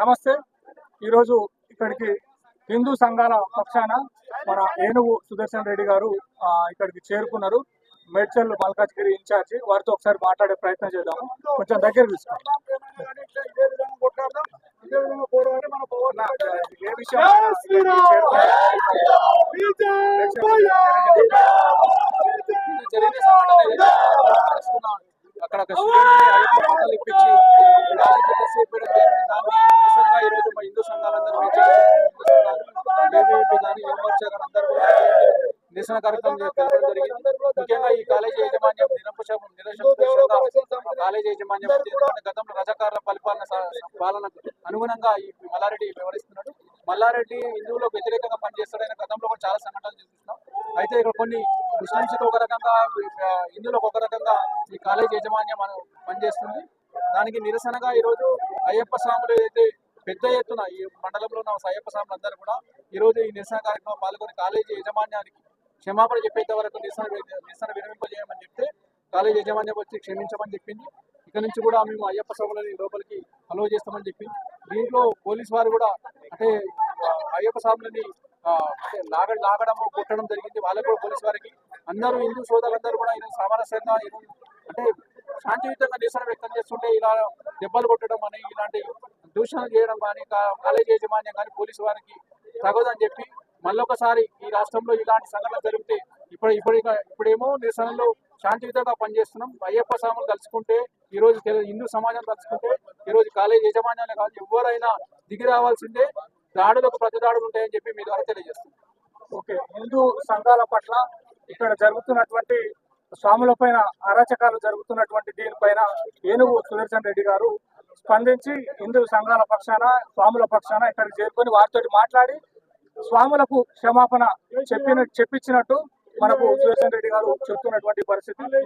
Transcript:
నమస్తే. ఈరోజు ఇక్కడికి హిందూ సంఘాల పక్షాన మన ఏనుగు సుదర్శన్ రెడ్డి గారు ఇక్కడికి చేరుకున్నారు. మేడ్చల్ మల్కాజ్గిరి ఇన్ఛార్జి వారితో ఒకసారి మాట్లాడే ప్రయత్నం చేద్దాము. కొంచెం దగ్గర తీసుకుంటాం ఏ విషయం అక్కడ ఒక స్టూడెంట్ ఇప్పించి కానీ కానీ అందరూ నిరసన కార్యక్రమం తెలపడం జరిగింది. ముఖ్యంగా ఈ కాలేజీ యాజమాన్యం నిరంకుశం నిరసన కాలేజీ యాజమాన్యం గతంలో రజాకారుల పరిపాలన పాలన అనుగుణంగా ఈ మల్లారెడ్డి వ్యవహరిస్తున్నాడు. మల్లారెడ్డి హిందువులకు వ్యతిరేకంగా పనిచేస్తాడని గతంలో కూడా చాలా సంఘటనలు చూస్తున్నాం అయితే ఇక్కడ కొన్ని ముస్లింస్కి ఒక రకంగా హిందువులకు ఒక రకంగా ఈ కాలేజీ యాజమాన్యం మనం పనిచేస్తుంది. దానికి నిరసనగా ఈరోజు అయ్యప్ప స్వాములు ఏదైతే పెద్ద ఎత్తున ఈ మండలంలో ఉన్న సయ్యప్ప స్వాములు అందరూ కూడా ఈరోజు ఈ నిరసన కార్యక్రమం పాల్గొని కాలేజీ యాజమాన్యానికి క్షమాపణ చెప్పేంత వరకు నిరసన నిరసన విరమింపజేయమని చెప్తే కాలేజీ యాజమాన్యం వచ్చి క్షమించమని చెప్పింది. ఇక నుంచి కూడా మేము అయ్యప్ప స్వాములని లోపలికి అలవ చేస్తామని చెప్పింది. దీంట్లో పోలీస్ వారు కూడా అంటే అయ్యప్ప స్వాములని లాగ లాగడము కొట్టడం జరిగింది. వాళ్ళకు కూడా పోలీస్ వారికి అందరూ హిందూ సోదరులందరూ కూడా ఈరోజు సామరస్యంగా అంటే శాంతియుతంగా నిరసన వ్యక్తం చేస్తుంటే ఇలా దెబ్బలు కొట్టడం అని ఇలాంటి దూషణలు చేయడం కానీ కా- కాలేజీ యాజమాన్యం కానీ పోలీసు వారికి తగదని చెప్పి మళ్ళొకసారి ఈ రాష్ట్రంలో ఇలాంటి సంఘటనలు జరిగితే ఇప్పుడు ఇప్పుడు ఇప్పుడేమో నిరసనలో శాంతియుతంగా పనిచేస్తున్నాం. అయ్యప్ప స్వాములు తలుచుకుంటే ఈ రోజు హిందూ సమాజం తలుచుకుంటే ఈ రోజు కాలేజీ కాదు ఎవరైనా దిగి రావాల్సిందే దాడులకు ప్రతి దాడులు ఉంటాయని చెప్పి మీ ద్వారా తెలియజేస్తున్నాం. ఓకే. హిందూ సంఘాల పట్ల ఇక్కడ జరుగుతున్నటువంటి స్వాముల పైన అరాచకాలు జరుగుతున్నటువంటి దీనిపైన ఏనుగు సుదర్శన్ రెడ్డి గారు స్పందించి హిందూ సంఘాల పక్షాన స్వాముల పక్షాన ఇక్కడికి చేరుకొని వారితో మాట్లాడి స్వాములకు క్షమాపణ చెప్పిన చెప్పించినట్టు మనకు సుదర్శన్ రెడ్డి గారు చెప్తున్నటువంటి పరిస్థితి.